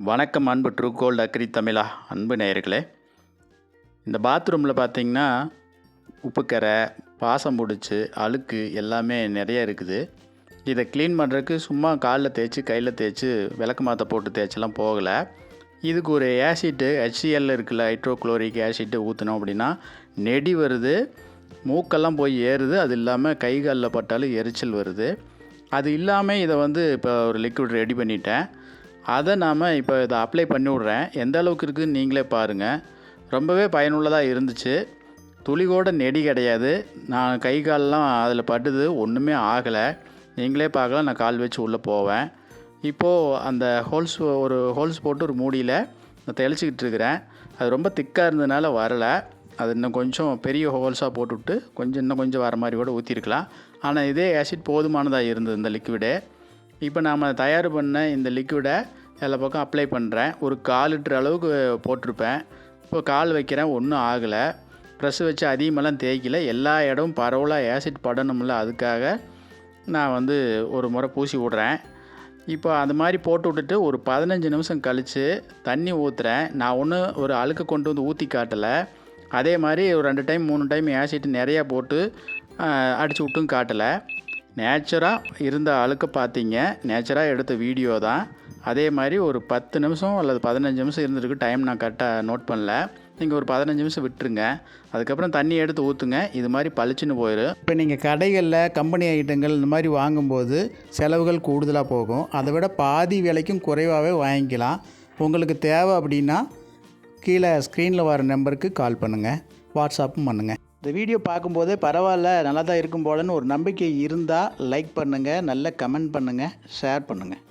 வணக்கம் அன்பு true gold agri தமிழா அன்பு நேயர்களே. இந்த பாத்ரூமில் பார்த்தீங்கன்னா உப்புக்கரை பாசம் பிடிச்சி அழுக்கு எல்லாமே நிறைய இருக்குது. இதை க்ளீன் பண்ணுறதுக்கு சும்மா காலில் தேய்ச்சி கையில் தேய்ச்சி விளக்கு மாற்ற போட்டு தேய்ச்செல்லாம் போகலை. இதுக்கு ஒரு ஆசிட்டு ஹெச்சிஎல் இருக்குல்ல ஹைட்ரோக்ளோரிக் ஆசிட்டு ஊற்றினோம் அப்படின்னா நெடி வருது மூக்கெல்லாம் போய் ஏறுது. அது இல்லாமல் கை காலில் பட்டாலும் எரிச்சல் வருது. அது இல்லாமல் இதை வந்து இப்போ ஒரு லிக்விட் ரெடி பண்ணிட்டேன். அதை நாம் இப்போ இதை அப்ளை பண்ணி விட்றேன் எந்த அளவுக்கு இருக்குதுன்னு நீங்களே பாருங்கள் ரொம்பவே பயனுள்ளதாக இருந்துச்சு. துளி கூட நெடி கிடையாது. நான் கை கால்லாம் அதில் பட்டுது ஒன்றுமே ஆகலை. நீங்களே பார்க்கலாம் நான் கால் வச்சு உள்ளே போவேன். இப்போது அந்த ஹோல்ஸ் ஒரு ஹோல்ஸ் போட்டு ஒரு மூடியில் நான் தெளிச்சிக்கிட்டு இருக்கிறேன். அது ரொம்ப திக்காக இருந்ததுனால வரலை. அது இன்னும் கொஞ்சம் பெரிய ஹோல்ஸாக போட்டுவிட்டு கொஞ்சம் இன்னும் கொஞ்சம் வர மாதிரி கூட ஊற்றிருக்கலாம் ஆனால் இதே ஆசிட் போதுமானதாக இருந்தது இந்த லிக்விடு இப்போ நாம் தயார் பண்ண இந்த லிக்விடை எல்லா பக்கம் அப்ளை பண்ணுறேன் ஒரு கால் லிட்டர் அளவுக்கு போட்டிருப்பேன். இப்போ கால் வைக்கிறேன் ஒன்றும் ஆகலை. ப்ரெஸ் வச்சு அதிகமெல்லாம் தேய்க்கல. எல்லா இடமும் பரவலாக ஆசிட் படணும்ல அதுக்காக நான் வந்து ஒரு முறை பூசி விட்றேன். இப்போ அந்த மாதிரி போட்டு விட்டுட்டு ஒரு பதினஞ்சு நிமிஷம் கழித்து தண்ணி ஊற்றுறேன் நான் ஒன்று ஒரு அழுக்கு கொண்டு வந்து ஊற்றி காட்டலை. அதே மாதிரி ஒரு ரெண்டு டைம் மூணு டைம் ஆசிட் நிறையா போட்டு அடித்து விட்டும் காட்டலை. நேச்சராக இருந்த அழுக்க பார்த்தீங்க. நேச்சராக எடுத்த வீடியோ தான். அதே மாதிரி ஒரு பத்து நிமிஷம் அல்லது பதினஞ்சு நிமிஷம் இருந்திருக்கு டைம் நான் கரெக்டாக நோட் பண்ணல. நீங்கள் ஒரு பதினஞ்சு நிமிஷம் விட்டுருங்க. அதுக்கப்புறம் தண்ணி எடுத்து ஊற்றுங்க இது மாதிரி பளிச்சுன்னு போயிடும் இப்போ நீங்கள் கடைகளில் கம்பெனி ஐட்டங்கள் இந்த மாதிரி வாங்கும்போது செலவுகள் கூடுதலாக போகும். அதை விட பாதி விலைக்கும் குறைவாகவே வாங்கிக்கலாம். உங்களுக்கு தேவை அப்படின்னா கீழே ஸ்க்ரீனில் வர நம்பருக்கு கால் பண்ணுங்கள் வாட்ஸ்அப்பும் பண்ணுங்கள் இந்த வீடியோ பார்க்கும்போதே பரவாயில்ல நல்லா தான் இருக்கும் போலன்னு ஒரு நம்பிக்கை இருந்தால் லைக் பண்ணுங்கள் நல்ல கமெண்ட் பண்ணுங்கள் ஷேர் பண்ணுங்கள்